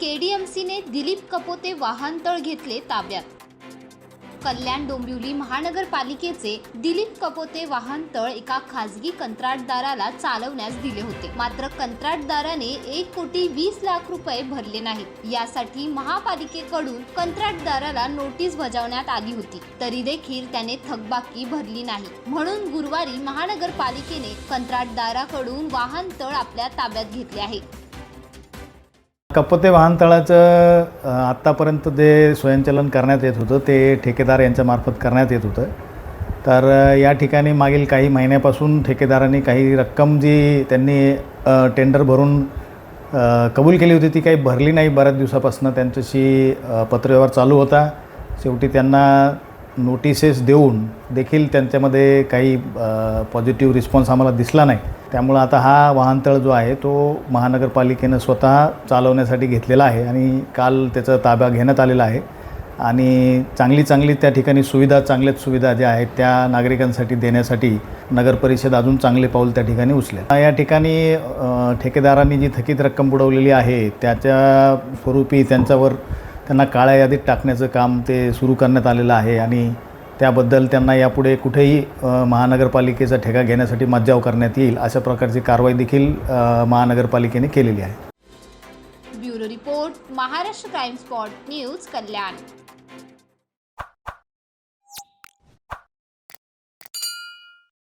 केडीएमसीने दिलीप कपोते वाहनतळ घेतले ताब्यात. कल्याण डोंबिवली महानगरपालिकेचे दिलीप कपोते वाहनतळ एका खासगी कंत्राटदाराला चालवण्यास दिले होते. मात्र कंत्राटदाराने एक कोटी वीस लाख रुपये भरले नाहीत यासाठी महापालिकेकडून कंत्राटदाराला नोटीस बजावण्यात आली होती. तरी देखील त्याने थकबाकी भरली नाही. म्हणून गुरुवारी महानगरपालिकेने कंत्राटदाराकडून वाहनतळ आपल्या ताब्यात घेतले आहे. कपते वाहनतळाचं आत्तापर्यंत जे स्वयंचलन करण्यात येत होतं ते ठेकेदार यांच्यामार्फत करण्यात येत होतं. तर या ठिकाणी मागील काही महिन्यापासून ठेकेदारांनी काही रक्कम जी त्यांनी टेंडर भरून कबूल केली होती ती काही भरली नाही. बऱ्याच दिवसापासून त्यांच्याशी पत्रव्यवहार चालू होता. शेवटी त्यांना नोटिसेस देऊन देखील त्यांच्यामध्ये काही पॉझिटिव्ह रिस्पॉन्स आम्हाला दिसला नाही. त्यामुळं आता हा वाहनतळ जो आहे तो महानगरपालिकेनं स्वतः चालवण्यासाठी घेतलेला आहे आणि काल त्याचा ताबा घेण्यात आलेला आहे. आणि चांगली चांगली त्या ठिकाणी सुविधा चांगल्याच सुविधा ज्या आहेत त्या नागरिकांसाठी देण्यासाठी नगर परिषद अजून चांगले पाऊल त्या ठिकाणी उचलेल. या ठिकाणी ठेकेदारांनी जी थकीत रक्कम बुडवलेली आहे त्याच्या स्वरूपी त्यांच्यावर त्यांना काळ्या यादीत टाकण्याचं काम ते सुरू करण्यात आलेलं आहे. आणि त्याबद्दल त्यांना यापुढे कुठेही महानगरपालिकेचा ठेका घेण्यासाठी मज्जाव करण्यात येईल अशा प्रकारची कारवाई देखील महानगरपालिकेने केलेली आहे. Bureau report Maharashtra Times spot news Kalyan.